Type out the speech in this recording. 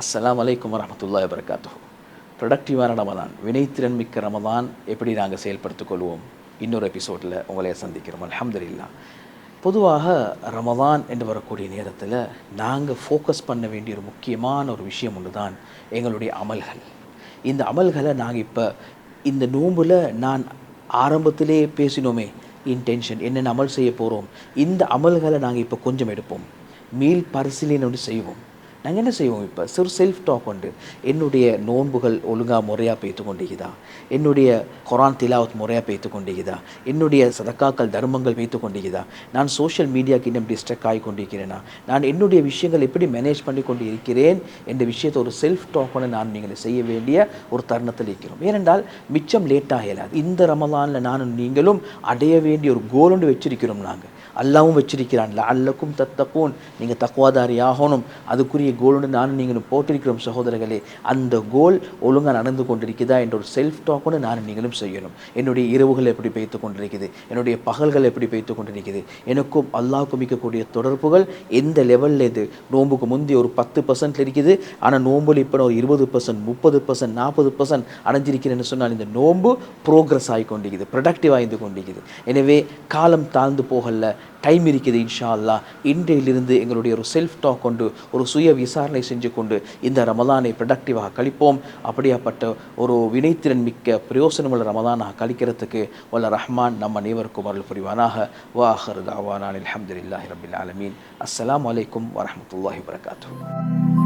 அஸ்லாம் வலைக்கம் வரமத்துல்லா வரகாத்தோ ப்ரொடக்டிவான ரமதான் வினைத்திறன் மிக்க ரமதான் எப்படி நாங்கள் செயல்படுத்திக் கொள்வோம் இன்னொரு எபிசோடில் உங்களை சந்திக்கிறோம். அல்ஹம்துலில்லாஹ் பொதுவாக ரமதான் என்று வரக்கூடிய நேரத்தில் நாங்கள் ஃபோக்கஸ் பண்ண வேண்டிய ஒரு முக்கியமான ஒரு விஷயம் ஒன்று தான் எங்களுடைய அமல்கள். இந்த அமல்களை நாங்கள் இப்போ இந்த நோம்பில் நான் ஆரம்பத்திலே பேசினோமே இன்டென்ஷன் என்னென்ன அமல் செய்ய போகிறோம் இந்த அமல்களை நாங்கள் இப்போ கொஞ்சம் எடுப்போம். மீள் பரிசீலனை செய்வோம். நாங்கள் என்ன செய்வோம் இப்போ? சிறு செல்ஃப் டாக் உண்டு. என்னுடைய நோன்புகள் ஒழுங்காக முறையாக பேத்து கொண்டிருக்குதா? என்னுடைய குரான் திலாவத் முறையாக பெய்த்து கொண்டிருக்குதா? என்னுடைய சதக்காக்கள் தர்மங்கள் வைத்து கொண்டிருக்குதா? நான் சோஷியல் மீடியாக்கு இன்னும் டிஸ்ட்ரக்ட் ஆகி கொண்டிருக்கிறேனா? நான் என்னுடைய விஷயங்கள் எப்படி மேனேஜ் பண்ணி கொண்டு இருக்கிறேன் என்ற விஷயத்தை ஒரு செல்ஃப் டாக்கோட நான் நீங்கள் செய்ய வேண்டிய ஒரு தருணத்தில் இருக்கிறோம். ஏனென்றால் மிச்சம் லேட்டாக இயலாது. இந்த ரமலானில் நானும் நீங்களும் அடைய வேண்டிய ஒரு கோல் ஒன்று வச்சிருக்கிறோம் நாங்கள் அல்லாவும் வச்சிருக்கிறான். அல்லக்கும் தத்தப்போன் நீங்கள் தக்குவாதாரி ஆகணும் அதுக்குரிய பெரிய கோல்னு நான் நீங்களும் போட்டிருக்கிறோம் சகோதரர்களே. அந்த கோல் ஒழுங்காக நடந்து கொண்டிருக்குதா என்ற ஒரு செல்ஃப் டாக்கோடு நான் நீங்களும் செய்யணும். என்னுடைய இரவுகள் எப்படி பெய்த்து கொண்டிருக்குது? என்னுடைய பகல்கள் எப்படி பெய்த்து கொண்டிருக்குது? எனக்கும் அல்லாவுக்கும் மிக்கக்கூடிய தொடர்புகள் எந்த லெவலில் இது? நோம்புக்கு முந்தி ஒரு பத்து பர்சன்ட் இருக்குது. ஆனால் நோம்பில் இப்போ ஒரு இருபது பர்சன்ட் முப்பது பர்சன்ட் நாற்பது பர்சன்ட் அடைஞ்சிருக்கிறேன்னு சொன்னால் இந்த நோம்பு ப்ரோக்ரஸ் ஆகி கொண்டிருக்குது. ப்ரொடக்டிவ் ஆகி கொண்டிருக்குது. எனவே காலம் தாழ்ந்து போகல டைம் இருக்குது இன்ஷா அல்லா இன்றையிலிருந்து எங்களுடைய ஒரு செல்ஃப் டாக் கொண்டு ஒரு சுய விசாரணை செஞ்சு கொண்டு இந்த ரமதானை ப்ரொடக்டிவாக கழிப்போம். அப்படியாப்பட்ட ஒரு வினைத்திறன் மிக்க பிரயோசனமுள்ள ரமதானாக கழிக்கிறதுக்கு வல்ல ரஹ்மான் நம்ம அனைவருக்கும் அருள் புரிவானாக. வாஹர் தாவானான் அலமதுல்லாஹி ரபில் ஆலமீன். அஸ்லாம் அலைக்கும் வரமத்துல்லாஹி வரகாத்துஹு